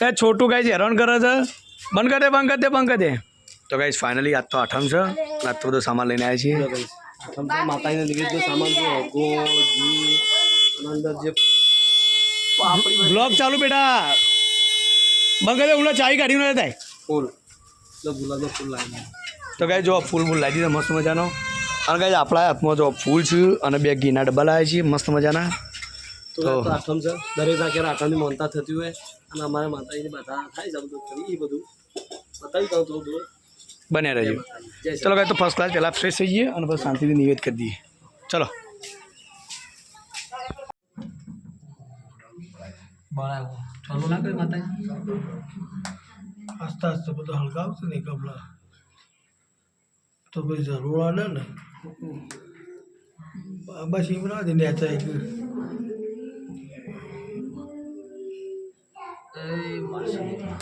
એ છોટું guys હેરાન કરે છે. બંધ કરી દે બંધ કરી દે બંધ કરી દે. તો ગાઈસ ફાઇનલી આજ તો આઠમ છે. આજ તો બધો સામાન લઈને આવ્યા છીએ. માતાજીને નિવેદ્ય સામાન છે ગોળ ઘી અને અંદર જે બ્લોગ ચાલુ બેટા. બંધ કરી દે ઉલા ચાય કાઢી ન થાય ફૂલ. એટલે ગુલાબનો ફૂલ લાવીને તો ગાઈ જો ફૂલ ફૂલ લાવી દીધા મસ્ત મજાનો. અને ગાઈ આપણા હાથમાં જો ફૂલ છે અને બે ઘીના ડબ્બા લાવ્યા છીએ મસ્ત મજાના. તો આઠમ છે. દરેક જાગ્યા આઠમની માનતા થતી હોય અને અમારે માતાજીની બધા થાય છે બધું કરી એ બધું. બતાવી દઉં થોડું થોડું બને રહેજો. ચલો ભાઈ તો ફર્સ્ટ ક્લાસ પહેલાં ફ્રેશ થઈ જઈએ અને પછી શાંતિથી નિવેદ કરી દઈએ. ચલો. બરાબર. ચાલુ. ના કરી માતા આસ્તે આસ્તે બધું હળગાવશે ને કપડા તો ભાઈ જરૂર આવે ને? બસ એમ ના જ નેચાઈ 말씀입니다.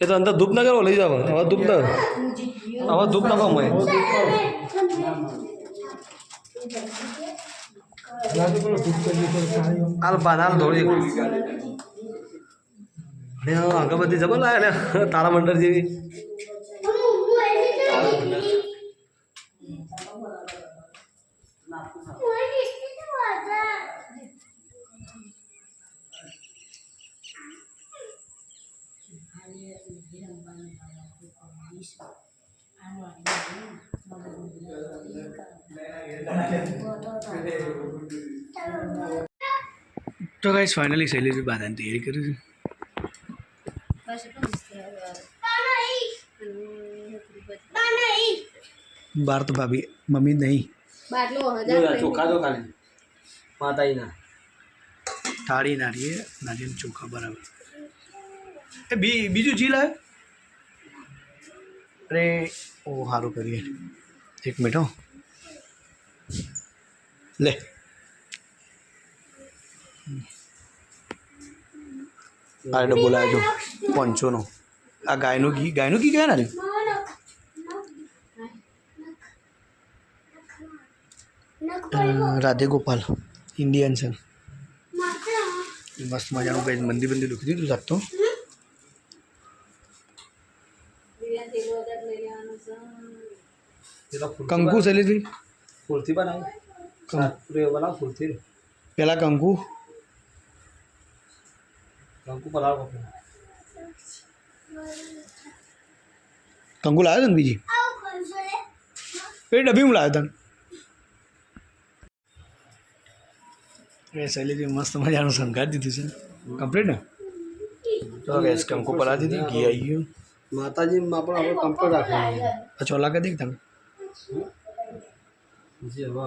এত আন্দা ধূপ না কেন লই যাব আমার ধূপ না আমার কম হয় ના કરો લઈ જાવ હવે ધૂપ ના હવે ધૂપ ના કમાય જાતું પેલો ધૂપ કરી દીધો સાડીઓ. હાલ પાન હાલ ધોળી અરે હા અગરબત્તી જબર લાગે ને તારા મંડળ જેવી તો ગાઈસ ફાઇનલી શૈલેષ બાંધવાની તૈયારી કરી છે બાર તો ભાભી મમ્મી નહીં બાટલો જો યાર, ચોખા તો ખાલી માતાજીના થાળી નારીએ નારિયેળ ચોખા બરાબર એ બી બીજું જી લાવે અરે ઓ સારું કરીએ એક મિનિટ હો લે આ ડબ્બો લાવજો પાંચસોનો આ ગાયનું ઘી ગાયનું ઘી કહેવાય ને અ, રાધે ગોપાલ ઇન્ડિયન છે મસ્ત મજાનું કંઈ મંદિર બંદિર દુખી દીધું જાત તો એ તો ફૂલથી કંકુ બનાવ- શૈલેષભાઈ ફૂલથી બનાવ સાતપુરી બનાવ ફૂલથી પેલા કંકુ કંકુ પલાળ કપડું કંકુ લાવ્યો તને બીજી એ ડબ્બી હું લાવ્યો તને એ શૈલેષભાઈ મસ્ત મજાનું શણગાર દીધું છે કમ્પ્લીટ ને તો ગેસ કંકુ પલા દીધી ઘી આવી ગયું માતાજી આપણે આપણે કમ્પ્લીટ રાખવાનું આ ચોલા કરી દે તમે જી હવે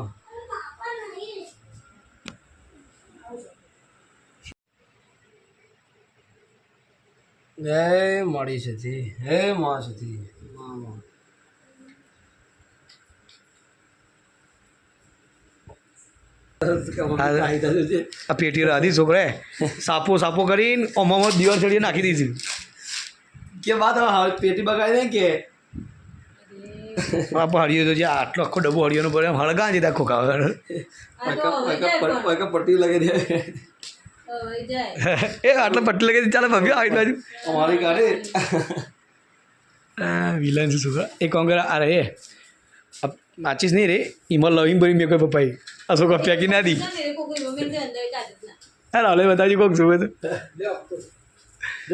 જય મળી સતી હે મા સતી માં આ પેટી રાધી છોકરા સાપો સાપો કરીને ઓમામાં દિવાલ ચડીએ નાખી દીધી. કે વાત હવે પેટી બગાડી દે કે? બાપા હળિયો તો જે આટલો આખો ડબ્બો હળિયોનો ભરે હળગા જ આખો ખાવે પટ્ટી લગાવી દે. એ આટલો પટ્ટી લગી ચાલે ભવ્ય આવી બાજુ અમારી ગાડી વિલન છે છોકરા એ કોંગરા આ રે આ માચીસ નહીં રે ઈમલ લવિંગ ભરી મેં કોઈ પપ્પાઈ આ છોકરા ફેંકી ના દી હા રાવલે બતાવજો કોક જોવે તો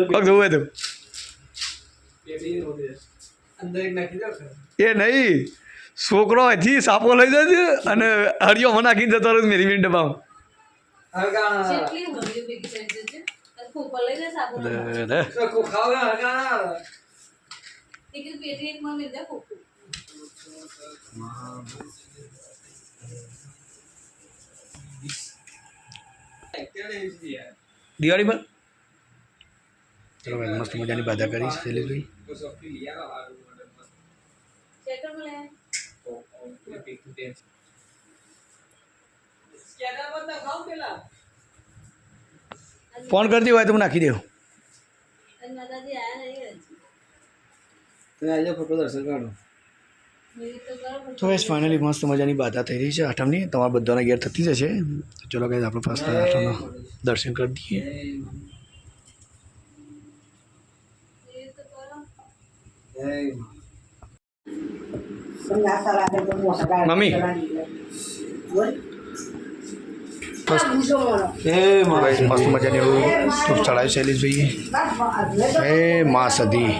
કોક જોવે તો અંદર એક નાખી દો એ નહીં છોકરો અહીંથી સાપો લઈ જશે અને હરિયો મને નાખીને જતો રહ્યો મેરી મિનિટ ડબ્બામાં લે, કરીશ ખાવ હરગાણા દિવાળી પર ચલો ભાઈ મસ્ત મજાની બાધા કરી શૈલેષભાઈ ફોન કરતી હોય તો હું નાખી દઉં તમે આજે ફોટો દર્શન કાઢો તો ગાઈસ ફાઇનલી મસ્ત મજાની બાધા થઈ રહી છે આઠમની તમારા બધાના ઘેર થતી જશે તો ચલો ગાઈસ આપણે ફર્સ્ટ આઠમના દર્શન કરી દઈએ મમ્મી એ ગાઈસ મસ્ત મજાની એવું ધૂપ ચડાવી શૈલેષભાઈએ હે મા સદી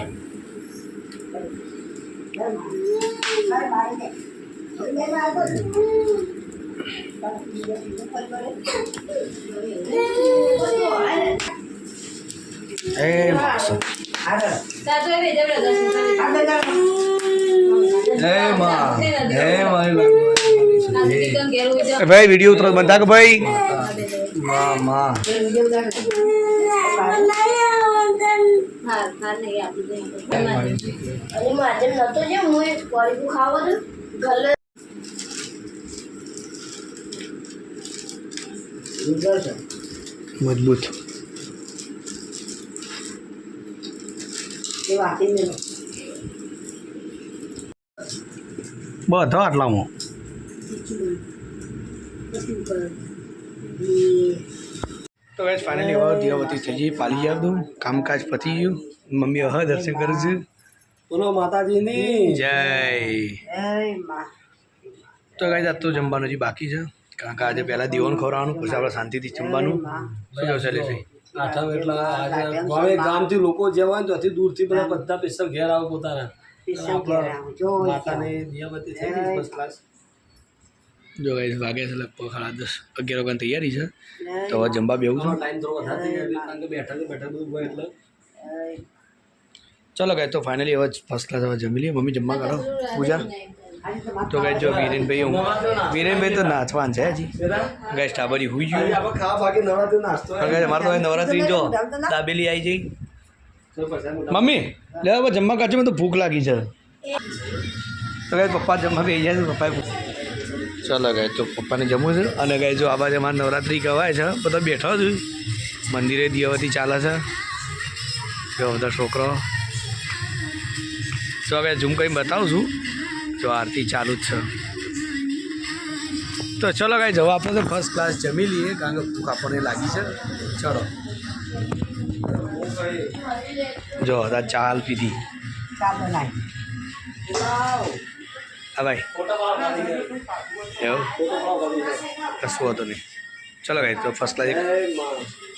હે મા સદી હે માં હે મારી એ ભાઈ વીડિયો ઉતરો બધા કે ભાઈ. માં માં મજબૂત બધો આટલામાં. તો ગાઈસ ફાઇનલી હવે દિવાવતી થઈ જઈ પાલી જાવ કામકાજ પતી ગયું. મમ્મી હવે દર્શન કરે છે. બોલો માતાજીની. જય. તો ગાઈસ આજ તો જમવાનું હજી બાકી છે. કારણ કે આજે પહેલાં દીવાનું ખવડાવવાનું પછી આપણે શાંતિથી જમવાનું. શું શૈલેષભાઈ આઠમ એટલે આજે ગામે ગામથી લોકો જે હોય ને ત્યાંથી દૂરથી બધા બધા પૈસા ઘેર આવે પોતાના. આપણા માતાને દિયાબતી થઈ ગઈ ફર્સ્ટ ક્લાસ જો ગાઈસ વાગે છે લગભગ સાડા દસ અગિયાર વાગ્યાની તૈયારી છે. તો હવે જમવા બેવું છું. ટાઈમ થોડો વધારે થઈ ગયો કારણ કે બેઠા બેઠા બધું હોય એટલે. ચલો ગાય તો ફાઇનલી હવે ફર્સ્ટ ક્લાસ હવે જમી લઈએ. મમ્મી જમવા કાઢો. પૂજા. તો ગાય જો વીરેનભાઈ હું વીરેનભાઈ તો નાચવાન છે હજી. ગાય સ્ટાબરી હુઈ ગયું. અમારે તો નવરાત્રી જો દાબેલી આવી જઈ. મમ્મી લે હવે જમવા કાઢી મને તો ભૂખ લાગી છે. તો ગાય પપ્પા જમવા બે જાય છે પપ્પાએ ચાલો ગાય તો પપ્પાને જમવું છે. અને ગાય જો આ બાજુ અમારે નવરાત્રિ કહેવાય છે બધા બેઠો છું. મંદિરે દિયાવતી ચાલે છે. જો બધા છોકરાઓ. તો હવે ઝૂમ કરીને બતાવું છું જો આરતી ચાલુ જ છે. તો ચલો કાંઈ જવા આપણે તો ફર્સ્ટ ક્લાસ જમી લઈએ કારણ કે ભૂખ આપણને લાગી છે. ચલો. જો હતા ચાલ પીધી. હા ભાઈ. એવું? કશું હતું નહીં. ચલો ભાઈ તો ફર્સ્ટ ક્લાસ